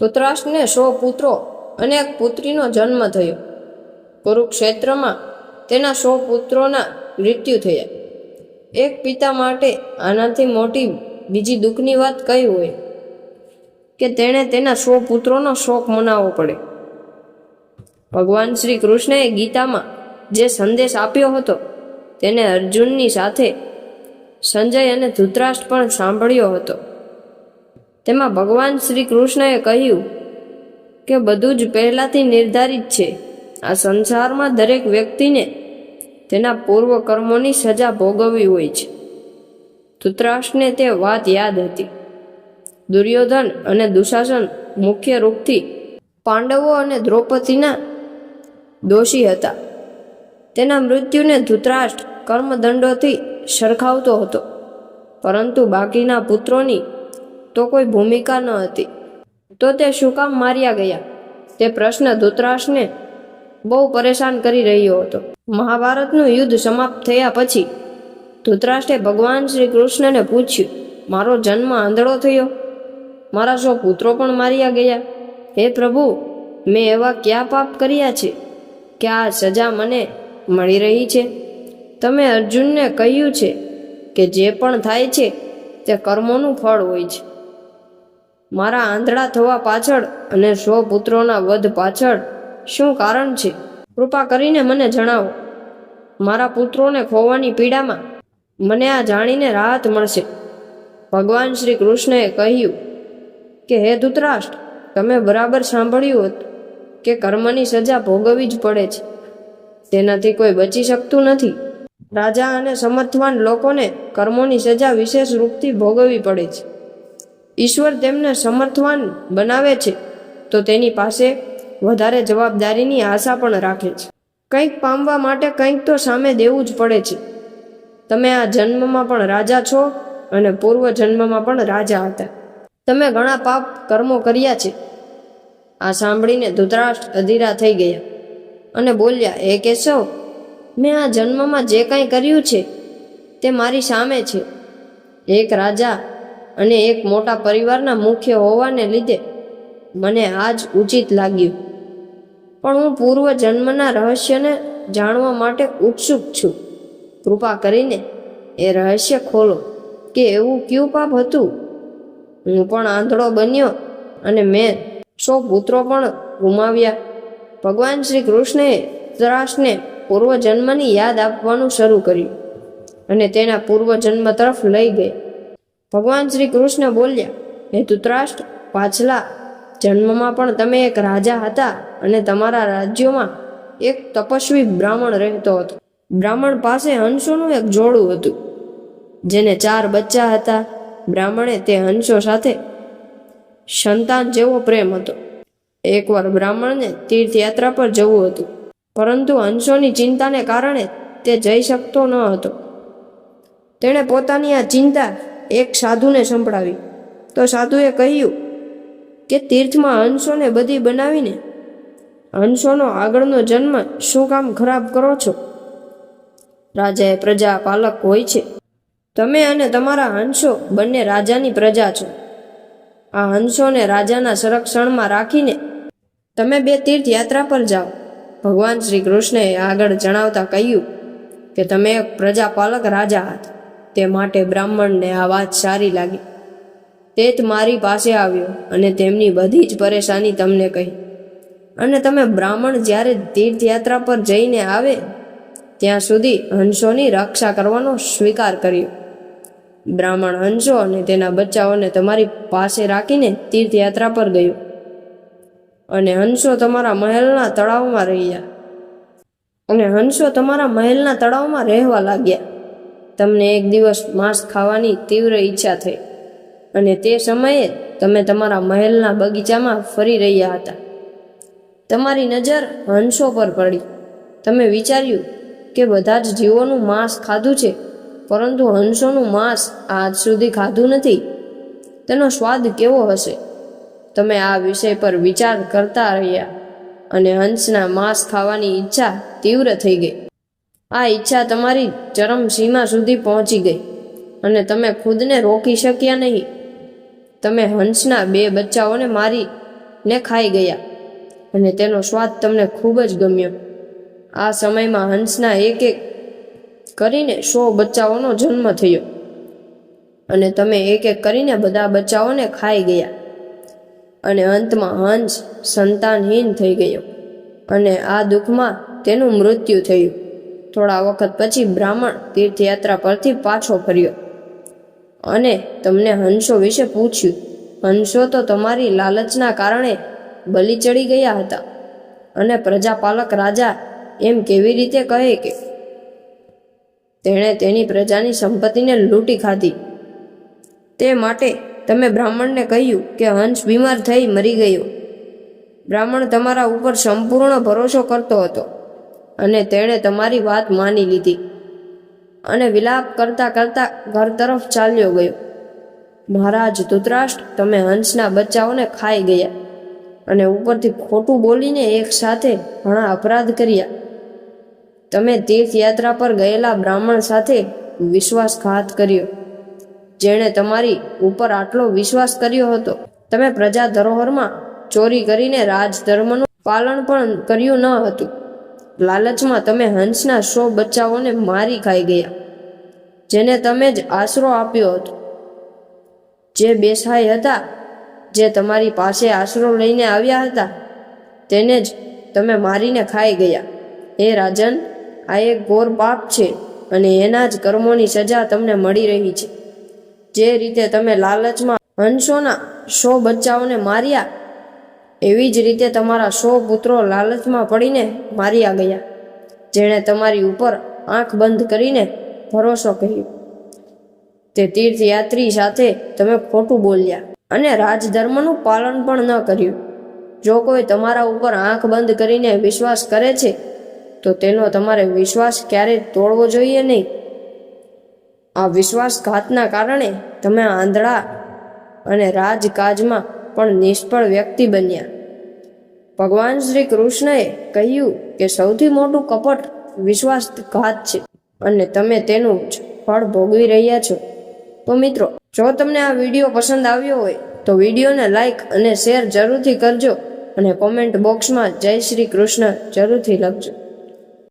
ધૃતરાષ્ટ્રને સો પુત્રો અને એક પુત્રીનો જન્મ થયો. કુરુક્ષેત્રમાં તેના સો પુત્રોના મૃત્યુ થયા. એક પિતા માટે આનાથી મોટી બીજી દુઃખની વાત કઈ હોય? કે તેણે તેના સો પુત્રોનો શોક મનાવવો પડે. ભગવાન શ્રી કૃષ્ણએ ગીતામાં જે સંદેશ આપ્યો હતો, તેને અર્જુનની સાથે સંજય અને ધૃતરાષ્ટ્ર પણ સાંભળ્યો હતો. તેમાં ભગવાન શ્રી કૃષ્ણએ કહ્યું કે બધું જ પહેલાંથી નિર્ધારિત છે. આ સંસારમાં દરેક વ્યક્તિને તેના પૂર્વ કર્મોની સજા ભોગવવી હોય છે. ધૃતરાષ્ટ્રને તે વાત યાદ હતી. દુર્યોધન અને દુશાસન મુખ્ય રૂપથી પાંડવો અને દ્રૌપદીના દોષી હતા. તેના મૃત્યુને ધૃતરાષ્ટ્ર કર્મદંડોથી સરખાવતો હતો. પરંતુ બાકીના પુત્રોની તો કોઈ ભૂમિકા ન હતી. તો તે શું કામ માર્યા ગયા? તે પ્રશ્ન ધૂતરાષ્ટ્રને બહુ પરેશાન કરી રહ્યો હતો. મહાભારતનું યુદ્ધ સમાપ્ત થયા પછી ધૂતરાષ્ટ્રે ભગવાન શ્રી કૃષ્ણને પૂછ્યું, મારો જન્મ આંધળો થયો? મારા સો પુત્રો પણ માર્યા ગયા? હે પ્રભુ, મેં એવા ક્યાં પાપ કર્યા છે? કે આ સજા મને મળી રહી છે? તમે અર્જુનને કહ્યું છે કે જે પણ થાય છે તે કર્મોનું ફળ હોય છે. મારા આંધળા થવા પાછળ અને સો પુત્રોના વધ પાછળ શું કારણ છે? કૃપા કરીને મને જણાવો. મારા પુત્રોને ખોવાની પીડામાં મને આ જાણીને રાહત મળશે. ભગવાન શ્રી કૃષ્ણએ કહ્યું કે, હે ધૂતરાષ્ટ્ર, તમે બરાબર સાંભળ્યું હતું કે કર્મની સજા ભોગવવી જ પડે છે. તેનાથી કોઈ બચી શકતું નથી. રાજા અને સમર્થવાન લોકોને કર્મોની સજા વિશેષ રૂપથી ભોગવવી પડે છે. ઈશ્વર તેમને સમર્થવાન બનાવે છે, તો તેની પાસે વધારે જવાબદારીની આશા પણ રાખે છે. કંઈક પામવા માટે કંઈક તો સામે દેવું જ પડે છે. તમે આ જન્મમાં પણ રાજા છો અને પૂર્વ જન્મમાં પણ રાજા હતા. તમે ઘણા પાપ કર્મો કર્યા છે. આ સાંભળીને ધૃતરાષ્ટ્ર અધીરા થઈ ગયા અને બોલ્યા એ કેશવ, મેં આ જન્મમાં જે કંઈ કર્યું છે તે મારી સામે છે. એક રાજા અને એક મોટા પરિવારના મુખ્ય હોવાને લીધે મને આ જ ઉચિત લાગ્યું. પણ હું પૂર્વ જન્મના રહસ્યને જાણવા માટે ઉત્સુક છું. કૃપા કરીને એ રહસ્ય ખોલો કે એવું કયું પાપ હતું? હું પણ આંધળો બન્યો અને મેં સો પુત્રો પણ ગુમાવ્યા. ભગવાન શ્રી કૃષ્ણએ ત્રાસને પૂર્વજન્મની યાદ આપવાનું શરૂ કર્યું અને તેના પૂર્વજન્મ તરફ લઈ ગઈ. ભગવાન શ્રી કૃષ્ણ બોલ્યા, હે ધૃતરાષ્ટ્ર, પાછલા જન્મમાં પણ તમે એક રાજા હતા અને તમારા રાજ્યોમાં એક તપસ્વી બ્રાહ્મણ રહેતો હતો. બ્રાહ્મણ પાસે હંસોનું એક જોડું હતું, જેને ચાર બચ્ચા હતા. બ્રાહ્મણે તે હંસો સાથે સંતાન જેવો પ્રેમ હતો. એકવાર બ્રાહ્મણને તીર્થયાત્રા પર જવું હતું, પરંતુ હંસોની ચિંતાને કારણે તે જઈ શકતો ન હતો. તેણે પોતાની આ ચિંતા એક સાધુને સંભળાવી. તો સાધુએ કહ્યું, કે તીર્થમાં હંસોને બધી બનાવીને હંસોનો આગળનો જન્મ શું કામ ખરાબ કરો છો? રાજાએ પ્રજા પાલક હોય છે. તમે અને તમારા હંસો બંને રાજાની પ્રજા છો. આ હંસોને રાજાના સંરક્ષણમાં રાખીને તમે બે તીર્થ યાત્રા પર જાઓ. ભગવાન શ્રી કૃષ્ણએ આગળ જણાવતા કહ્યું કે, તમે એક પ્રજાપાલક રાજા હતા. તે માટે બ્રાહ્મણને આ વાત સારી લાગી. તે જ મારી પાસે આવ્યો અને તેમની બધી જ પરેશાની તમને કહી. અને તમે બ્રાહ્મણ જ્યારે તીર્થયાત્રા પર જઈને આવે, ત્યાં સુધી હંસોની રક્ષા કરવાનો સ્વીકાર કર્યો. બ્રાહ્મણ હંસો અને તેના બચ્ચાઓને તમારી પાસે રાખીને તીર્થયાત્રા પર ગયો. અને હંસો તમારા મહેલના તળાવમાં રહ્યા. અને હંસો તમારા મહેલના તળાવમાં રહેવા લાગ્યા. તમને એક દિવસ માંસ ખાવાની તીવ્ર ઈચ્છા થઈ. અને તે સમયે તમે તમારા મહેલના બગીચામાં ફરી રહ્યા હતા. તમારી નજર હંસો પર પડી. તમે વિચાર્યું કે બધા જ જીવોનું માંસ ખાધું છે, પરંતુ હંસોનું માંસ આજ સુધી ખાધું નથી. તેનો સ્વાદ કેવો હશે? તમે આ વિષય પર વિચાર કરતા રહ્યા અને હંસના માંસ ખાવાની ઈચ્છા તીવ્ર થઈ ગઈ. આ ઈચ્છા તમારી ચરમ સીમા સુધી પહોંચી ગઈ અને તમે ખુદને રોકી શક્યા નહીં. તમે હંસના બે બચ્ચાઓને મારી ને ખાઈ ગયા અને તેનો સ્વાદ તમને ખૂબ જ ગમ્યો. આ સમયમાં હંસના એક એક કરીને સો બચ્ચાઓનો જન્મ થયો અને તમે એક એક કરીને બધા બચ્ચાઓને ખાઈ ગયા અને અંતમાં હંસ સંતાનહીન થઈ ગયો અને આ દુઃખમાં તેનું મૃત્યુ થયું. થોડા વખત પછી બ્રાહ્મણ તીર્થયાત્રા પરથી પાછો ફર્યો. અને તમને હંસો વિશે પૂછ્યું. હંસો તો તમારી લાલચના કારણે બલી ચડી ગયા હતા. અને પ્રજાપાલક રાજા એમ કેવી રીતે કહે કે તેણે તેની પ્રજાની સંપત્તિને લૂંટી ખાધી. તે માટે તમે બ્રાહ્મણને કહ્યું કે હંસ બીમાર થઈ મરી ગયો. બ્રાહ્મણ તમારા ઉપર સંપૂર્ણ ભરોસો કરતો હતો. અને તેણે તમારી વાત માની લીધી. અને વિલાપ કરતા કરતા ઘર તરફ ચાલ્યો ગયો. મહારાજ ધૃતરાષ્ટ્ર, તમે હંસના બચ્ચાઓને ખાઈ ગયા અને ઉપરથી ખોટું બોલીને એક સાથે ઘણા અપરાધ કર્યા. તમે તીર્થયાત્રા પર ગયેલા બ્રાહ્મણ સાથે વિશ્વાસઘાત કર્યો, જેણે તમારી ઉપર આટલો વિશ્વાસ કર્યો હતો. તમે પ્રજા ધરોહરમાં ચોરી કરીને રાજધર્મનું પાલન પણ કર્યું ન હતું. લાલચમાં તમે હંસના સો બચ્ચાઓને મારી ખાઈ ગયા, જેને તમે જ આશરો આપ્યો હતો. જે બેસાય હતા, જે તમારી પાસે આશરો લઈને આવ્યા હતા, તેને જ તમે મારીને ખાઈ ગયા. હે રાજન, આ એક ઘોર પાપ છે અને એના જ કર્મોની સજા તમને મળી રહી છે. જે રીતે તમે લાલચમાં હંસોના સો બચ્ચાઓને માર્યા એવી જ રીતે તમારા સો પુત્રો લાલચમાં પડીને માર્યા ગયા. જેણે તમારી ઉપર આંખ બંધ કરીને ભરોસો કર્યો. તે તીર્થયાત્રી સાથે તમે ખોટું બોલ્યા અને રાજધર્મનું પાલન પણ ન કર્યું. જો કોઈ તમારા ઉપર આંખ બંધ કરીને વિશ્વાસ કરે છે, તો તેનો તમારે વિશ્વાસ ક્યારેય તોડવો જોઈએ નહીં. આ વિશ્વાસઘાતના કારણે તમે આંધળા અને રાજકાજમાં પણ નિષ્ફળ વ્યક્તિ બન્યા. ભગવાન શ્રી કૃષ્ણએ કહ્યું કે સૌથી મોટું કપટ વિશ્વાસઘાત છે અને તમે તેનું જ ફળ ભોગવી રહ્યા છો. તો મિત્રો, જો તમને આ વીડિયો પસંદ આવ્યો હોય, તો વિડીયોને લાઈક અને શેર જરૂરથી કરજો અને કોમેન્ટ બોક્સમાં જય શ્રી કૃષ્ણ જરૂરથી લખજો.